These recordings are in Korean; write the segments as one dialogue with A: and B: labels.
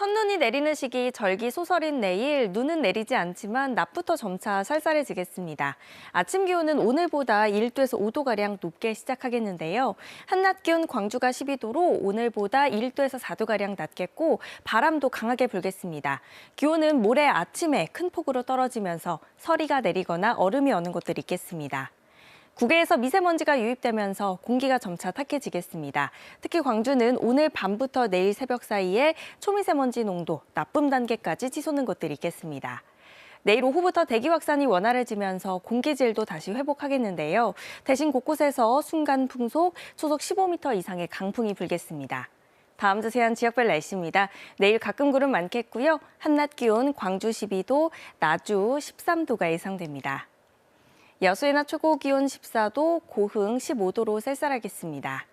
A: 첫눈이 내리는 시기 절기 소설인 내일 눈은 내리지 않지만 낮부터 점차 쌀쌀해지겠습니다. 아침 기온은 오늘보다 1도에서 5도가량 높게 시작하겠는데요. 한낮 기온 광주가 12도로 오늘보다 1도에서 4도가량 낮겠고 바람도 강하게 불겠습니다. 기온은 모레 아침에 큰 폭으로 떨어지면서 서리가 내리거나 얼음이 어는 곳들이 있겠습니다. 국외에서 미세먼지가 유입되면서 공기가 점차 탁해지겠습니다. 특히 광주는 오늘 밤부터 내일 새벽 사이에 초미세먼지 농도 나쁨 단계까지 치솟는 곳들이 있겠습니다. 내일 오후부터 대기 확산이 원활해지면서 공기질도 다시 회복하겠는데요. 대신 곳곳에서 순간 풍속 초속 15m 이상의 강풍이 불겠습니다. 다음 자세한 지역별 날씨입니다. 내일 가끔 구름 많겠고요. 한낮 기온 광주 12도, 나주 13도가 예상됩니다. 여수의 낮 최고 기온 14도, 고흥 15도로 쌀쌀하겠습니다.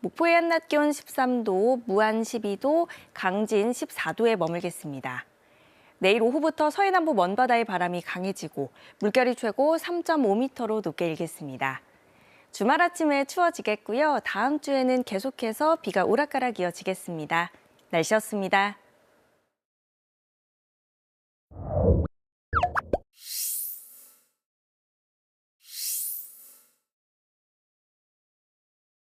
A: 목포의 한낮 기온 13도, 무안 12도, 강진 14도에 머물겠습니다. 내일 오후부터 서해남부 먼바다의 바람이 강해지고 물결이 최고 3.5m로 높게 일겠습니다. 주말 아침에 추워지겠고요. 다음 주에는 계속해서 비가 오락가락 이어지겠습니다. 날씨였습니다.